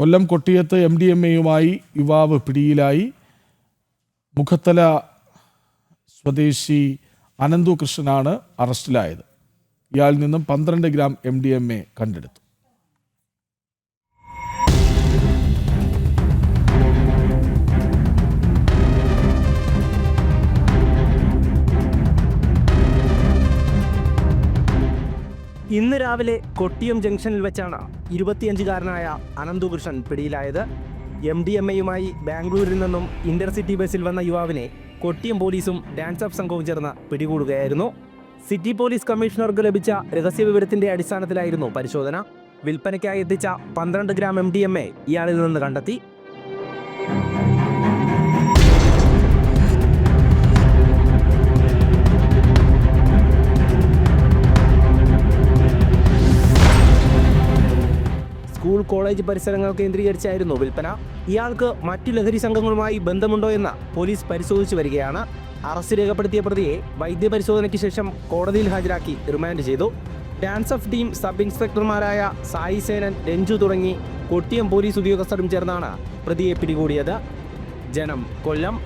കൊല്ലം കൊട്ടിയത്ത് M D M എയുമായി യുവാവ് പിടിയിലായി. മുഖത്തല സ്വദേശി അനന്തു കൃഷ്ണനാണ് അറസ്റ്റിലായത്. ഇയാളിൽ നിന്നും പന്ത്രണ്ട് gram M D M A കണ്ടെടുത്തു. ഇന്ന് രാവിലെ കൊട്ടിയം ജംഗ്ഷനിൽ വെച്ചാണ് ഇരുപത്തിയഞ്ചുകാരനായ അനന്തുകൃഷ്ണൻ പിടിയിലായത്. എം ഡി എം എയുമായി ബാംഗ്ലൂരിൽ നിന്നും ഇന്റർസിറ്റി ബസ്സിൽ വന്ന യുവാവിനെ കൊട്ടിയം പോലീസും ഡാൻസ് അപ്പ് സംഘവും ചേർന്ന് പിടികൂടുകയായിരുന്നു. സിറ്റി പോലീസ് കമ്മീഷണർക്ക് ലഭിച്ച രഹസ്യ വിവരത്തിന്റെ അടിസ്ഥാനത്തിലായിരുന്നു പരിശോധന. വിൽപ്പനയ്ക്കായി എത്തിച്ച പന്ത്രണ്ട് gram M D M A ഇയാളിൽ നിന്ന് കണ്ടെത്തി. സ്കൂൾ കോളേജ് പരിസരങ്ങൾ കേന്ദ്രീകരിച്ചായിരുന്നു വിൽപ്പന. ഇയാൾക്ക് മറ്റു ലഹരി സംഘങ്ങളുമായി ബന്ധമുണ്ടോ എന്ന് പോലീസ് പരിശോധിച്ചു വരികയാണ്. അറസ്റ്റ് രേഖപ്പെടുത്തിയ പ്രതിയെ വൈദ്യപരിശോധനയ്ക്ക് ശേഷം കോടതിയിൽ ഹാജരാക്കി റിമാൻഡ് ചെയ്തു. ഡാൻസ് ഓഫ് ടീം സബ് ഇൻസ്പെക്ടർമാരായ സായി സേനൻ രഞ്ജു തുടങ്ങി കൊട്ടിയം പോലീസ് ഉദ്യോഗസ്ഥരും ചേർന്നാണ് പ്രതിയെ പിടികൂടിയത്. ജനം കൊല്ലം.